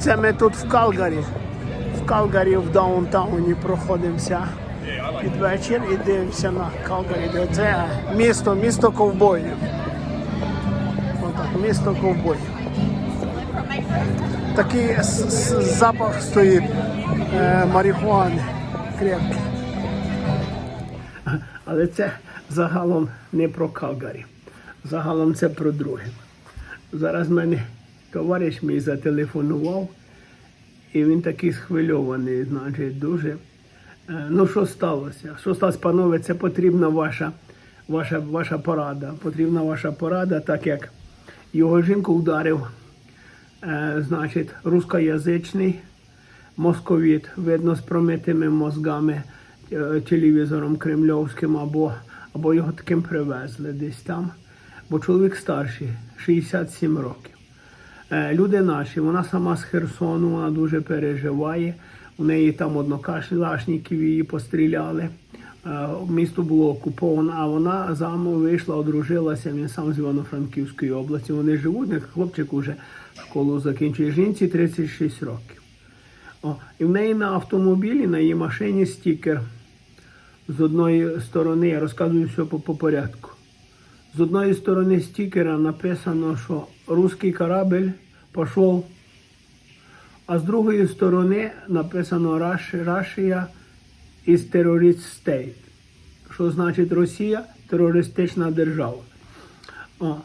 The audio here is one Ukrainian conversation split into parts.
Це ми тут в Калгарі. В Калгарі в даунтауні проходимося під вечір і дивимося на Калгарі. Це місто, місто ковбоїв. Отак, місто ковбоїв. Такий запах стоїть е, марихуани крепкий. Але це загалом не про Калгарі. Загалом це про друге. Зараз в мене товариш мій зателефонував, і він такий схвильований, значить, дуже. Е, Ну, що сталося? Що сталося, панове, це потрібна ваша, ваша, ваша порада. Потрібна ваша порада, так як його жінку вдарив, е, значить, рускоязичний московіт, видно, з промитими мозгами, е, телевізором кремльовським, або, або його таким привезли десь там. Бо чоловік старший, 67 років. Е, Люди наші, вона сама з Херсону, вона дуже переживає. У неї там однокашлашників її постріляли. Е, Місто було окуповано, а вона заму вийшла, одружилася. Він сам з Івано-Франківської області. Вони живуть, хлопчик уже школу закінчує. Жінці 36 років. О, і в неї на автомобілі, на її машині стікер. З одної сторони, я розказую все по порядку. З одної сторони стікера написано, що русський корабль пішов, а з другої сторони написано «Rush- Russia is terrorist state, що значить Росія терористична держава. О.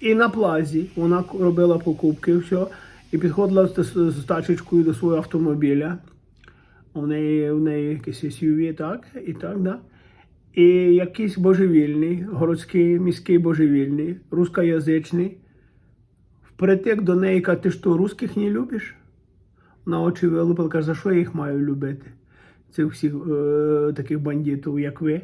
І на плазі вона робила покупки, все, і підходила з тачечкою до свого автомобіля. У неї, у неї якийсь SUV, так, і так, да. І якийсь божевільний, городський, міський божевільний, рускоязичний, впритик до неї каже, ти що, русських не любиш? На очі вилупила, каже, за що я їх маю любити? Цих всіх е, таких бандитів, як ви.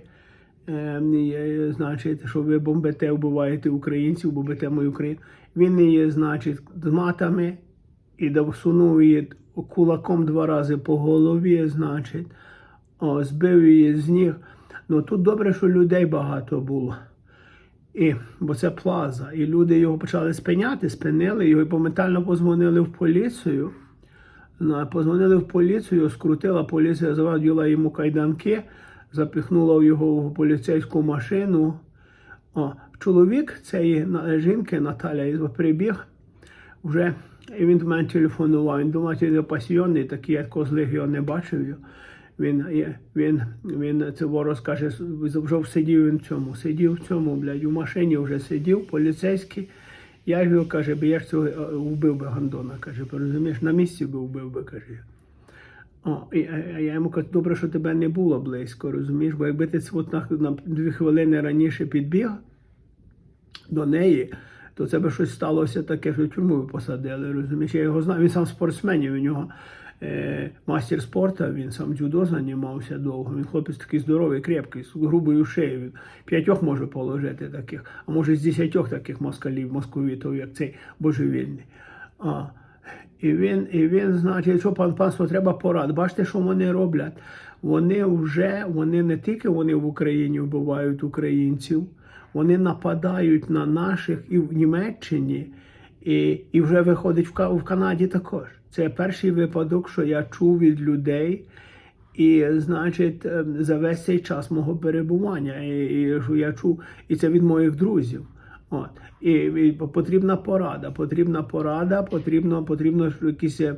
Е, значить, що ви бомбите, вбиваєте українців, бомбите мою Україну. Він її, значить, з матами і дав- її кулаком два рази по голові, значить, о, збив її з ніг. Ну тут добре, що людей багато було. І, бо це плаза. І люди його почали спиняти, спинили його і моментально позвонили в поліцію. Ну, позвонили в поліцію, скрутила поліція, завадила йому кайданки, запихнула його в поліцейську машину. О, чоловік цієї жінки Наталя прибіг вже, і він до мене телефонував. Він думав, що я пасіонний, такий я такого злих його не бачив. Він, він, він це ворог каже, вже сидів він в цьому, сидів в цьому, блядь, у машині вже сидів, поліцейський. Я його каже, би я ж цього е, вбив би Гандона, каже, розумієш, на місці би вбив би, каже. О, і, а я йому кажу, добре, що тебе не було близько, розумієш, бо якби ти от на, на дві хвилини раніше підбіг до неї, то це би щось сталося таке, що тюрму посадили, розумієш, я його знаю, він сам спортсменів, у нього е, мастер спорту, він сам дзюдо займався довго, він хлопець такий здоровий, крепкий, з грубою шиєю, він п'ятьох може положити таких, а може з десятьох таких москалів, московітів, як цей божевільний. А, і він, і він, значить, що пан панство треба порад. Бачите, що вони роблять? Вони вже, вони не тільки вони в Україні вбивають українців, вони нападають на наших і в Німеччині, і, і вже виходить в, в Канаді також. Це перший випадок, що я чув від людей. І, значить, е, за весь цей час мого перебування, і, і що я чув, і це від моїх друзів. От. І, і потрібна порада, потрібна порада, потрібно, потрібно якісь, е,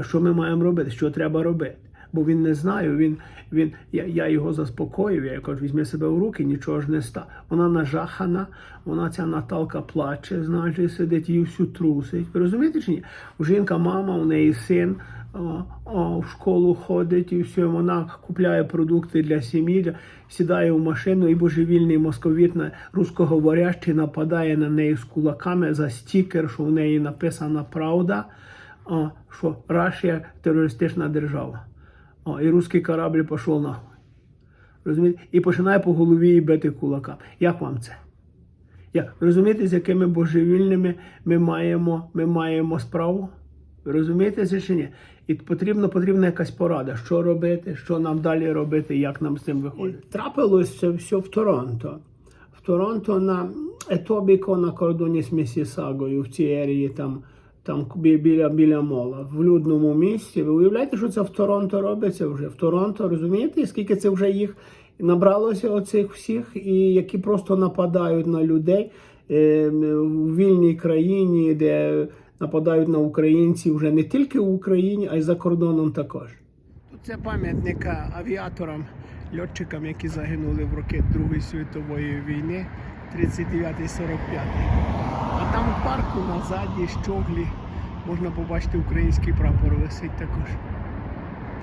що ми маємо робити, що треба робити. Бо він не знає, він, він, я, я його заспокоїв, я кажу, візьми себе в руки, нічого ж не ста. Вона нажахана, вона ця Наталка плаче, значить, сидить, її всю трусить. Ви розумієте чи ні? Жінка, мама, у неї син в школу ходить і все, вона купляє продукти для сім'ї, сідає в машину і божевільний московіт на русскоговорящий нападає на неї з кулаками за стікер, що в неї написана правда, що Рашія терористична держава. О, і русський корабль пішов нахуй. Розумієте? І починає по голові бити кулаками. Як вам це? Як? Розумієте, з якими божевільними ми маємо, ми маємо справу? Розумієте це чи ні? І потрібно, потрібна якась порада, що робити, що нам далі робити, як нам з цим виходити. Трапилось це все в Торонто. В Торонто на Етобіко на кордоні з Місісагою, в цій ерії там там бі- біля, біля мола, в людному місці. Ви уявляєте, що це в Торонто робиться вже? В Торонто, розумієте, скільки це вже їх набралося оцих всіх, і які просто нападають на людей е, в вільній країні, де нападають на українців вже не тільки в Україні, а й за кордоном також. Це пам'ятник авіаторам, льотчикам, які загинули в роки Другої світової війни, 39-45. А там в парку на задній щоглі можна побачити український прапор висить також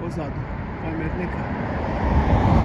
позаду пам'ятника.